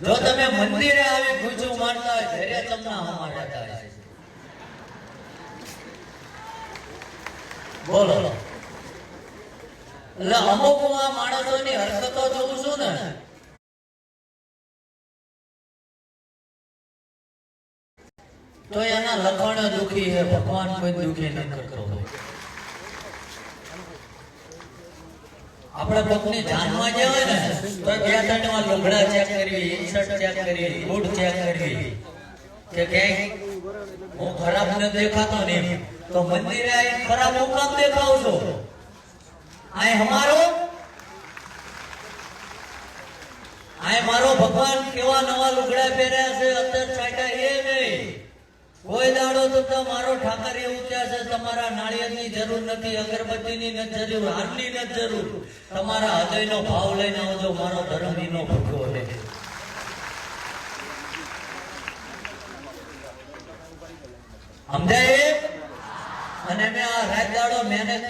જો તમે મંદિરે આવી ઘૂંચું મારતા હોય ઘરે તમને બોલો. એટલે અમુક હું આ માણસોની હરકતો જોઉં છું ને તો એના લખણ દુખી હે ભગવાન કોઈ દુખી ન કરતો આપણે કોકની જાનમાં જે ને, તો બે ત્રણ વાર ચેક કરવી ઇન્સર્ટ ચેક કરવી બૂટ ચેક કરવી. કે ક્યાંય હું ખરાબ ન દેખાતો ને તો મંદિરે આ ખરાબ હું કામ દેખાવ છો. આ અમારો? આ મારો ભગવાન કેવા નવા લુગડા પહેર્યા છે, અત્યારે છાંટા એ નહીં. કોઈ દાડો તો તમારો ઠાકર એવું છે, તમારા નાળિયેરની જરૂર નથી, અગરબત્તીની નથી જરૂર, હારની નથી જરૂર. તમારા હૃદયનો ભાવ લઈને આવજો, મારો ધર્મનો ભૂખો છે. સમજાય? અને મેં આ રાત દાડો મહેનત,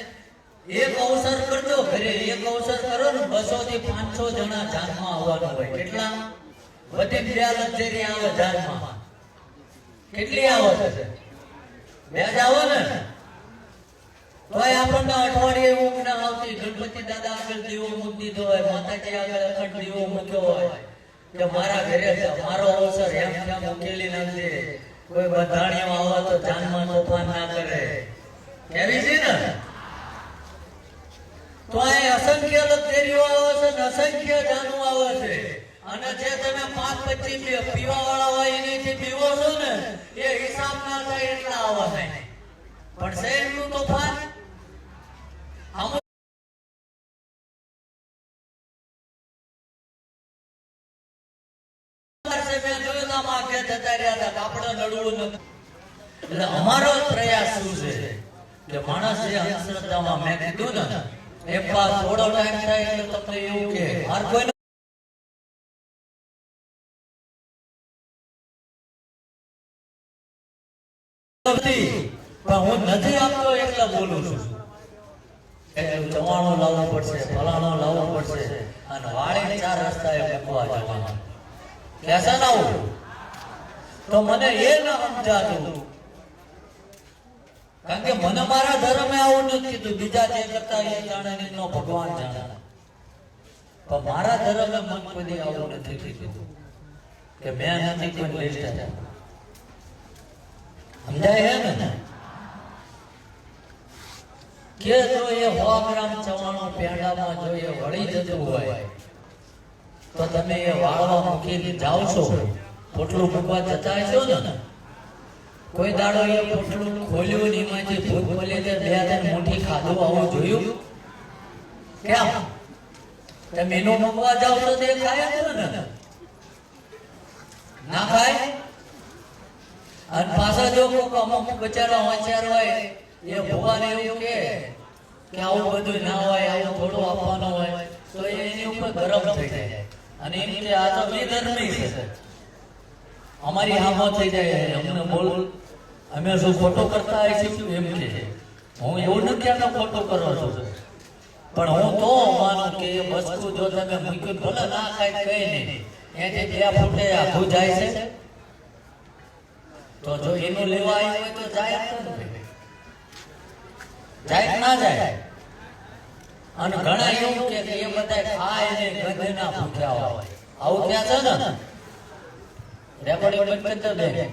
એક અવસર કરજો ઘરે, એક અવસર કરો ને બસો થી પાંચસો જણા જાનમાં આવવાનું હોય. કેટલા? બધી બે લક્ઝરી આવે જાનમાં. કેટલી આવે છે? બે આવો ને? કરે. કેવી છે ને? તો આ અસંખ્ય લક્ઝરીઓ આવે છે અસંખ્ય જાનું આવે છે. અને જે તમે પાંચ પચીસ પીવા વાળા ના આવે પણ આપણે નડવું એટલે અમારો પ્રયાસ શું છે? કે માણસ જે અંધશ્રદ્ધામાં મેં કીધું ને, એક વાર થોડો ટાઈમ થાય એટલે તમને એવું કે કોઈ પણ હું નથી આપતો એટલે બોલું છું. ચવાણો લાવવો પડશે, ફલાણો લાવવો પડશે અને વાળે ચાર રસ્તાએ મૂકવા જવાના. કેસા ના તો મને એ ના સમજાતું. કારણ કે મને મારા ધર્મે આવું નથી કીધું. બીજા જે કરતા એ જાણે ને ભગવાન જાણે. પણ મારા ધર્મે મન કોઈ આવું નથી કીધું. કે મેં નથી કોઈ લિસ્ટ સમજાય હે ને? કે જો એ સો ગ્રામ ચવાણું પેંડામાં જો એ વળી જતું હોય, તો તમે એ વાળવા મૂકીને જાઓ છો? પોટલું મૂકવા જતા છો ને? કોઈ દાડો એ પોટલું ખોલ્યું ને એમાંથી ભૂત બોલે તે બે ત્રણ મોટી ખાધું આવું જોયું? કેમ? તમે એનું મૂકવા જાઓ તો તે ખાય ને? ના ખાય? અને પાછા જો કોઈ અમુક બચારા હોશિયાર હોય, એ ભગવાન એવું કે કે આવું બધું ના હોય, આવું થોડું આપવાનું હોય, તો એની ઉપર ગરમ થઈ જાય. અને એમ આ તો બેધર્મી છે. અમારી હામો થઈ જાય, અમને બોલ. અમે શું ખોટો કરતા હોય છે એમ કે. હું એવું નથી કહેતો ખોટો કરો છો. પણ હું તો માનું કે વસ્તુ જો તમે મૂક્યું, ભલે ના ખાય કઈ નહીં, એથી બે ફૂટે આખું જાય છે. તો જો એનો લેવા આવ્યો હોય તો જાય ને. જાય ના જાય? અને ઘણા એવું કે એ બધા ખાય ને ગંધના ભૂખ્યા હોય. આવું ક્યાં છે ને? રેકોર્ડિંગ બંધ કરી દે.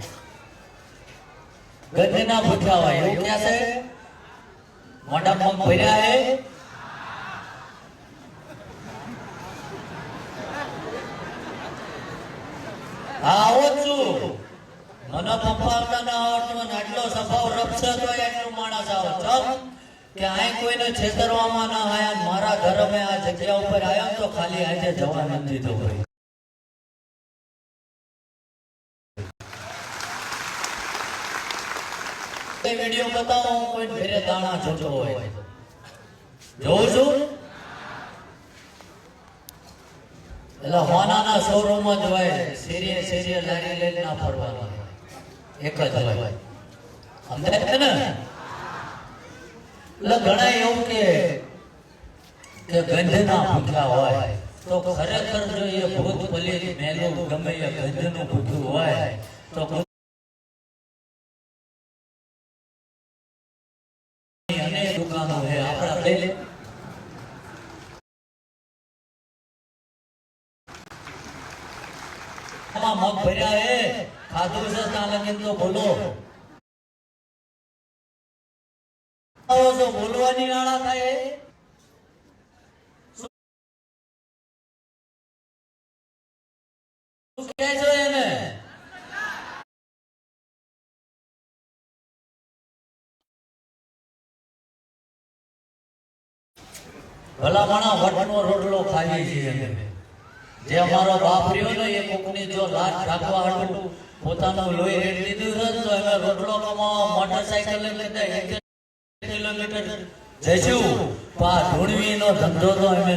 ગંધ ના ભૂખ્યા હોય. એવું ક્યાં છે? મોટા પગ ભર્યા હે? આવો છું. મને પપ્પાવતા ના આટલો સ્વભાવ રક્ષ તો એટલું માણસ આવો. અહીં કોઈને છેતરવામાં ના આયા મારા ધર્મે આ જગ્યા ઉપર તો ખાલી આજે જવા નથી કોઈ ઘરે જોતો હોય. જોઉં છું. એટલે હોનાના શોરૂમ જ હોય. સિરિયલ શેરીએ લારી લઈને ના ફરવાનું. એક જ હોય. ને, એટલે ઘણા એવું કે કે ગંધના ભૂખ્યા હોય. તો ખરેખર જો એ ભૂત પલિત મેલું ગમે એ ગંધનું ભૂખ્યું હોય, તો દુકાનો છે. આપણા લઈ લે મગ ભર્યા ખાધું છે લગીન તો બોલો આવો છો એને? રોટલો ખાઈએ છીએ જે અમારો બાપ રહ્યો ને એ કોકની જો લાશ રાખવા હાટુ પોતાનું લોહી રેડ દીધું છે તો અમે રોટલો કમાવો મોટરસાઇકલ લઈને કિલોમીટર. જઈશું પા ધૂણવીનો ધંધો તો અમે